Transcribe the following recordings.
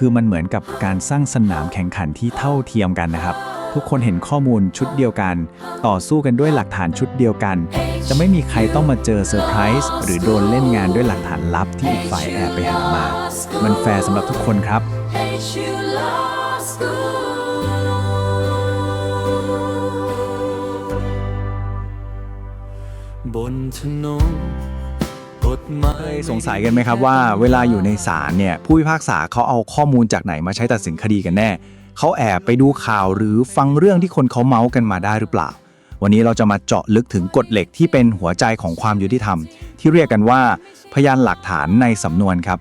คือมันเหมือนกับการสร้างสนามแข่งขันที่เท่าเทียมกันนะครับ ทุกคนเห็นข้อมูลชุดเดียวกัน ต่อสู้กันด้วยหลักฐานชุดเดียวกัน จะไม่มีใครต้องมาเจอเซอร์ไพรส์หรือโดนเล่นงานด้วยหลักฐานลับที่อีกฝ่ายแอบไปหามา มันแฟร์สำหรับทุกคนครับ บนถนน สงสัยกันไหมครับว่าเวลาอยู่ในศาลเนี่ยผู้พิพากษาเขาเอาข้อมูลจากไหนมาใช้ตัดสินคดีกันแน่ เขาแอบไปดูข่าวหรือฟังเรื่องที่คนเขาเมาส์กันมาได้หรือเปล่า วันนี้เราจะมาเจาะลึกถึงกฎเหล็กที่เป็นหัวใจของความยุติธรรม ที่เรียกกันว่าพยานหลักฐานในสำนวนครับ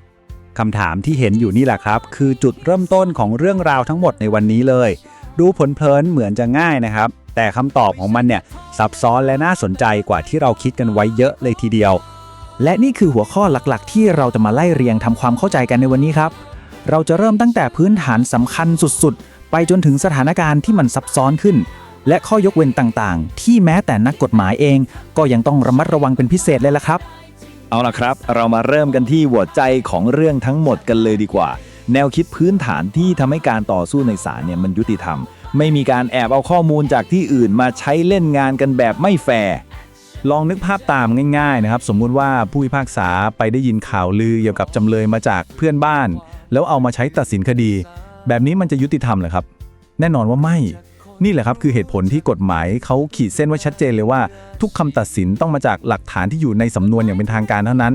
คำถามที่เห็นอยู่นี่แหละครับ คือจุดเริ่มต้นของเรื่องราวทั้งหมดในวันนี้เลย ดูผลเพลินเหมือนจะง่ายนะครับ แต่คำตอบของมันเนี่ยซับซ้อนและน่าสนใจกว่าที่เราคิดกันไว้เยอะเลยทีเดียว และนี่คือหัวข้อหลักๆ ที่เราจะมาไล่เรียงทำความเข้าใจกันในวันนี้ครับ เราจะเริ่มตั้งแต่พื้นฐานสำคัญสุดๆ ไปจนถึงสถานการณ์ที่มันซับซ้อนขึ้น และข้อยกเว้นต่างๆ ที่แม้แต่นักกฎหมายเอง ก็ยังต้องระมัดระวังเป็นพิเศษเลยละครับ เอาล่ะครับ เรามาเริ่มกันที่หัวใจของเรื่องทั้งหมดกันเลยดีกว่า แนวคิดพื้นฐานที่ทำให้การต่อสู้ในศาลเนี่ยมันยุติธรรม ไม่มีการแอบเอาข้อมูลจากที่อื่นมาใช้เล่นงานกันแบบไม่แฟร์ ลองนึกภาพตามง่ายๆนะครับ สมมุติว่าผู้พิพากษาไปได้ยินข่าวลือเกี่ยวกับจำเลยมาจากเพื่อนบ้าน แล้วเอามาใช้ตัดสินคดี แบบนี้มันจะยุติธรรมเหรอครับ แน่นอนว่าไม่ นี่แหละครับคือเหตุผลที่กฎหมายเขาขีดเส้นไว้ชัดเจนเลยว่า ทุกคำตัดสินต้องมาจากหลักฐานที่อยู่ในสำนวนอย่างเป็นทางการเท่านั้น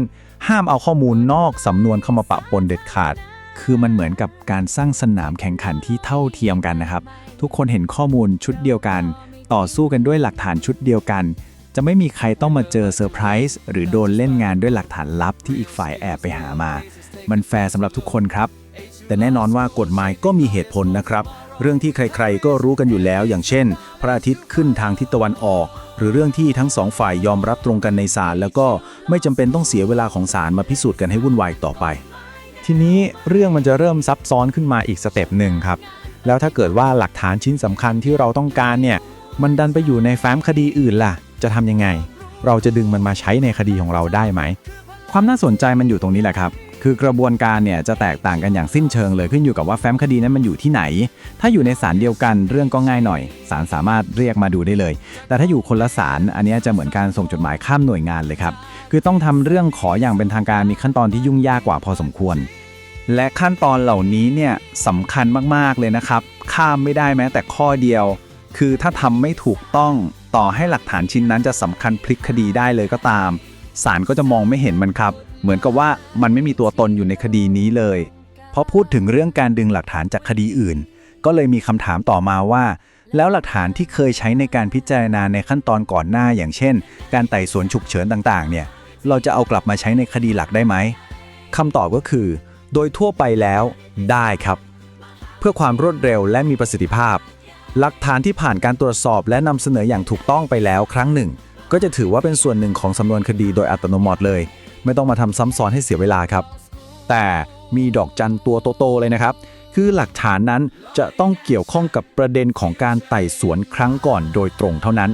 ห้ามเอาข้อมูลนอกสำนวนเข้ามาปะปนเด็ดขาดคือมันเหมือนกับการสร้างสนามแข่งขันที่เท่าเทียมกันนะครับ ทุกคนเห็นข้อมูลชุดเดียวกัน ต่อสู้กันด้วยหลักฐานชุดเดียวกัน จะไม่มีใครต้องมาเจอเซอร์ไพรส์หรือโดนเล่นงานด้วยหลักฐานลับที่อีกฝ่ายแอบไปหามา มันแฟร์สำหรับทุกคนครับ แต่แน่นอนว่ากฎหมายก็มีเหตุผลนะครับ เรื่องที่ใครๆ ก็รู้กันอยู่แล้วอย่างเช่น พระอาทิตย์ขึ้นทางทิศตะวันออก หรือเรื่องที่ทั้งสองฝ่ายยอมรับตรงกันในศาลแล้วก็ไม่จำเป็นต้องเสียเวลาของศาลมาพิสูจน์กันให้วุ่นวายต่อไป ทีนี้เรื่องมันจะเริ่มซับซ้อนขึ้นมาอีกสเต็ปหนึ่งครับแล้วถ้าเกิดว่าหลักฐานชิ้นสำคัญที่เราต้องการเนี่ยมันดันไปอยู่ในแฟ้มคดีอื่นล่ะ จะทำยังไง เราจะดึงมันมาใช้ในคดีของเราได้ไหม ความน่าสนใจมันอยู่ตรงนี้แหละครับ คือกระบวนการเนี่ยจะแตกต่างกันอย่างสิ้นเชิงเลยขึ้นอยู่กับว่าแฟ้มคดีนั้นมันอยู่ที่ไหน ถ้าอยู่ในศาลเดียวกันเรื่องก็ง่ายหน่อยศาลสามารถเรียกมาดูได้เลย แต่ถ้าอยู่คนละศาลอันนี้จะเหมือนการส่งจดหมายข้ามหน่วยงานเลยครับคือต้องทำเรื่องขออย่างเป็นทางการมีขั้นตอนที่ยุ่งยากกว่าพอสมควร และขั้นตอนเหล่านี้เนี่ยสำคัญมากๆเลยนะครับ ข้ามไม่ได้แม้แต่ข้อเดียว คือถ้าทำไม่ถูกต้อง ต่อให้หลักฐานชิ้นนั้นจะสำคัญพลิกคดีได้เลยก็ตามศาลก็จะมองไม่เห็นมันครับ เหมือนกับว่ามันไม่มีตัวตนอยู่ในคดีนี้เลยพอพูดถึงเรื่องการดึงหลักฐานจากคดีอื่น ก็เลยมีคำถามต่อมาว่า แล้วหลักฐานที่เคยใช้ในการพิจารณาในขั้นตอนก่อนหน้าอย่างเช่น การไต่สวนฉุกเฉินต่างๆ เนี่ย เราจะเอากลับมาใช้ในคดีหลักได้ไหมคำตอบก็คือ โดยทั่วไปแล้วได้ครับ เพื่อความรวดเร็วและมีประสิทธิภาพ หลักฐานที่ผ่านการตรวจสอบและนำเสนออย่างถูกต้องไปแล้วครั้งหนึ่ง ก็จะถือว่าเป็นส่วนหนึ่งของสำนวนคดีโดยอัตโนมัติเลย ไม่ต้องมาทำซ้ำซ้อนให้เสียเวลาครับ แต่มีดอกจันตัวโตๆเลยนะครับ คือหลักฐานนั้นจะต้องเกี่ยวข้องกับประเด็นของการไต่สวนครั้งก่อนโดยตรงเท่านั้น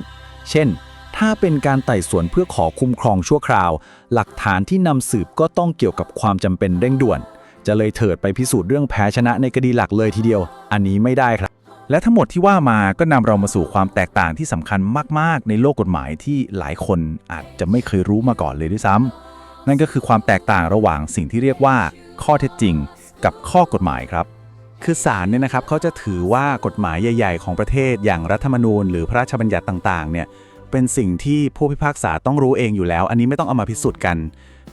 เช่น ถ้าเป็นการไต่สวนเพื่อขอคุ้มครองชั่วคราว หลักฐานที่นำสืบก็ต้องเกี่ยวกับความจำเป็นเร่งด่วน จะเลยเถิดไปพิสูจน์เรื่องแพ้ชนะในคดีหลักเลยทีเดียว อันนี้ไม่ได้ครับ และทั้งหมดที่ว่ามาก็นำเรามาสู่ความแตกต่างที่สำคัญมาก ๆ ในโลกกฎหมายที่หลายคนอาจจะไม่เคยรู้มาก่อนเลยด้วยซ้ำนั่นก็คือความแตกต่างระหว่างสิ่งที่เรียกว่า ข้อเท็จจริง กับข้อกฎหมายครับ คือศาลเนี่ยนะครับเขาจะถือว่ากฎหมายใหญ่ ๆ ของประเทศอย่างรัฐธรรมนูญ หรือพระราชบัญญัติต่างๆเนี่ยเป็นสิ่งที่ผู้พิพากษาต้องรู้เองอยู่แล้ว อันนี้ไม่ต้องเอามาพิสูจน์กัน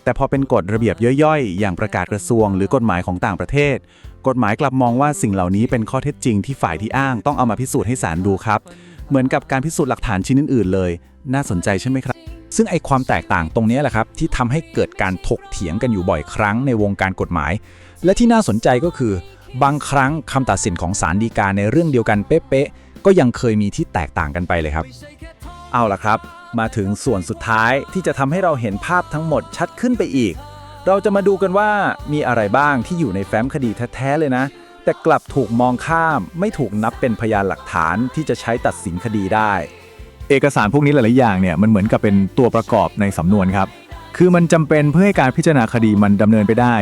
แต่พอเป็นกฎระเบียบย่อยๆ อย่างประกาศกระทรวง หรือกฎหมายของต่างประเทศ กฎหมายกลับมองว่าสิ่งเหล่านี้เป็นข้อเท็จจริงที่ฝ่ายที่อ้างต้องเอามาพิสูจน์ให้ศาลดูครับ เหมือนกับการพิสูจน์หลักฐานชิ้นอื่นๆเลย น่าสนใจใช่ไหมครับ ซึ่งไอความแตกต่างตรงนี้แหละครับที่ทำให้เกิดการถกเถียงกันอยู่บ่อยครั้งในวงการกฎหมาย และที่น่าสนใจก็คือ บางครั้งคำตัดสินของศาลฎีกาในเรื่องเดียวกันเป๊ะๆก็ยังเคยมีที่แตกต่างกันไปเลยครับ เอาล่ะครับ มาถึงส่วนสุดท้ายที่จะทำให้เราเห็นภาพทั้งหมดชัดขึ้นไปอีก เราจะมาดูกันว่ามีอะไรบ้างที่อยู่ในแฟ้มคดีแท้ๆเลยนะ แต่กลับถูกมองข้าม ไม่ถูกนับเป็นพยานหลักฐานที่จะใช้ตัดสินคดีได้ เอกสารพวกนี้หลายๆอย่างเนี่ยมันเหมือนกับเป็นตัวประกอบในสำนวนครับ คือมันจำเป็นเพื่อให้การพิจารณาคดีมันดำเนินไปได้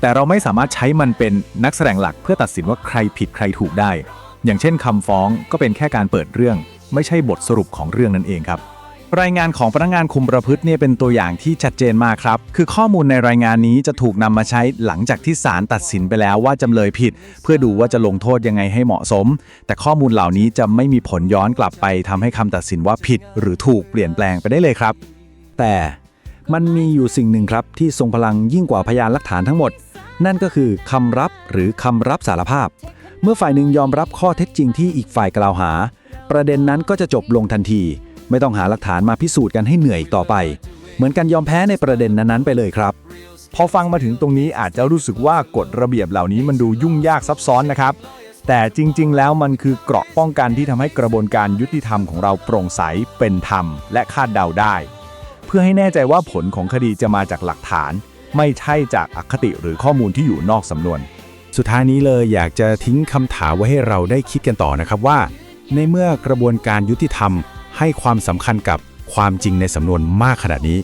แต่เราไม่สามารถใช้มันเป็นนักแสดงหลักเพื่อตัดสินว่าใครผิดใครถูกได้ อย่างเช่นคำฟ้องก็เป็นแค่การเปิดเรื่อง ไม่ใช่บทสรุปของเรื่องนั่นเองครับ รายงานของพนักงานคุมประพฤติเนี่ยเป็นตัวอย่างที่ชัดเจนมากครับ คือข้อมูลในรายงานนี้จะถูกนำมาใช้หลังจากที่ศาลตัดสินไปแล้วว่าจำเลยผิด เพื่อดูว่าจะลงโทษยังไงให้เหมาะสม แต่ข้อมูลเหล่านี้จะไม่มีผลย้อนกลับไปทำให้คำตัดสินว่าผิด หรือถูกเปลี่ยนแปลงไปได้เลยครับ แต่มันมีอยู่สิ่งหนึ่งครับที่ทรงพลังยิ่งกว่าพยานหลักฐานทั้งหมด นั่นก็คือคำรับหรือคำรับสารภาพ เมื่อฝ่ายหนึ่งยอมรับข้อเท็จจริงที่อีกฝ่ายกล่าวหา ประเด็นนั้นก็จะจบลงทันที ไม่ต้องหาหลักฐานมาพิสูจน์กันให้เหนื่อยอีกต่อไป เหมือนกันยอมแพ้ในประเด็นนั้นๆไปเลยครับ พอฟังมาถึงตรงนี้อาจจะรู้สึกว่ากฎระเบียบเหล่านี้มันดูยุ่งยากซับซ้อนนะครับ แต่จริง ๆ แล้วมันคือเกราะป้องกันที่ทำให้กระบวนการยุติธรรมของเราโปร่งใสเป็นธรรม และคาดเดาได้ เพื่อให้แน่ใจว่าผลของคดีจะมาจากหลักฐาน ไม่ใช่จากอคติหรือข้อมูลที่อยู่นอกสำนวน สุดท้ายนี้เลยอยากจะทิ้งคำถามไว้ให้เราได้คิดกันต่อนะครับว่า ในเมื่อกระบวนการยุติธรรม ให้ความสำคัญกับความจริงในสำนวนมากขนาดนี้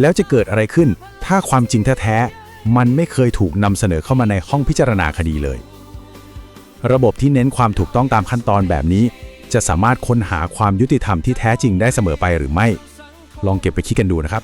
แล้วจะเกิดอะไรขึ้น ถ้าความจริงแท้ๆมันไม่เคยถูกนำเสนอเข้ามาในห้องพิจารณาคดีเลย ระบบที่เน้นความถูกต้องตามขั้นตอนแบบนี้ จะสามารถค้นหาความยุติธรรมที่แท้จริงได้เสมอไปหรือไม่ ลองเก็บไปคิดกันดูนะครับ